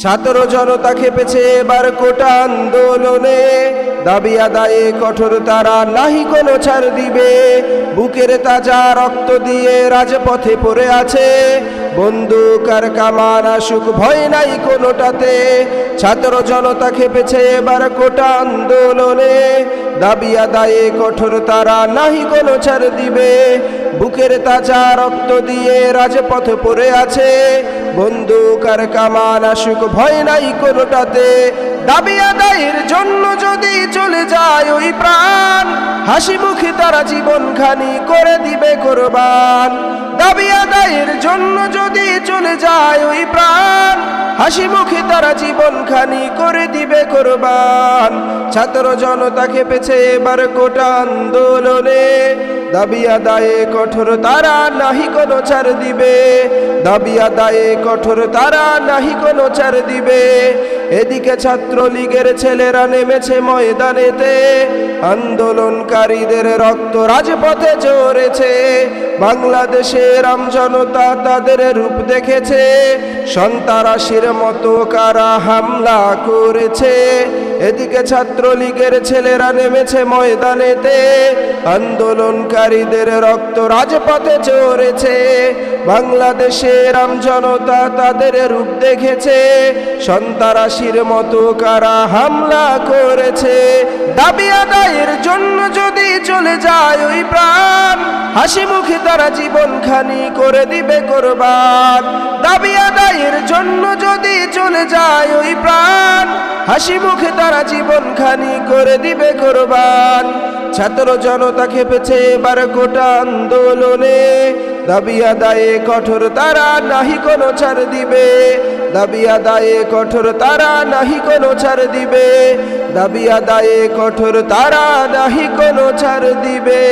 ছাত্র জনতা খেপেছে এবার কোটা আন্দোলনে। দাবি আদায়ে কঠোর তারা নাহি কোনো ছাড় দিবে। বুকের তাজা রক্ত দিয়ে রাজপথে পড়ে আছে। বন্দুক আর কামান আসুক, ভয় নাই কোনোটাতে। ছাত্র জনতা খেপেছে এবার কোটা আন্দোলনে। দাবি আদায়ে কঠোর তারা নাহি কোনো ছাড় দিবে। বুকের তাজা রক্ত দিয়ে রাজপথ পড়ে আছে। বন্দুক আর কামান আসুক, ভয় নাই কোনোটাতে। দাবি আদায়ের জন্য যদি চলে যায় ওই প্রাণ, হাসি মুখে তারা জীবন খানি করে দিবে কোরবান। দাবি আদায়ের জন্য যদি চলে যায় ওই প্রাণ হাসি মুখে তারা জীবন খানি করে দিবে কোরবান। ছাত্র জনতা খেপেছে এবার কোটা আন্দোলনে। দাবি আদায়ে কঠোর তারা নাহি কোনো ছাড় দিবে। দাবি আদায়ে কঠোর তারা নাহি কোনো ছাড় দিবে। এদিকে ছাত্রলীগের ছেলেরা নেমেছে ময়দানেতে। আন্দোলনকারীদের রক্ত রাজপথে চড়েছে বাংলাদেশের আমজনতা তাদের রূপ দেখেছে। সন্তারাশির মতো কারা হামলা করেছে। এদিকে ছাত্রলীগের ছেলেরা নেমেছে ময়দানেতে। আন্দোলনকারীদের রক্ত রাজপথে চড়েছে বাংলাদেশের আমজনতা তাদের রূপ দেখেছে। সন্তারাশির মতো কারা হামলা করেছে। দাবি আদায়ের জন্য যদি চলে যায় ওই প্রাণ হাসি মুখে তারা জীবন খানি করে দিবে কোরবান। দাবি আদায়ের জন্য যদি চলে যায় ওই প্রাণ, হাসি মুখে তারা জীবন খানি করে দিবে কোরবান। ছাত্র জনতা খেপেছে এবার গোটা আন্দোলনে। দাবি আদায়ে কঠোর তারা নাহি কোনো ছাড় দিবে। দাবি আদায়ে কঠোর তারা নাহি কোনো ছাড় দিবে। দাবি আদায়ে কঠোর তারা নাহি কোনো ছাড় দিবে।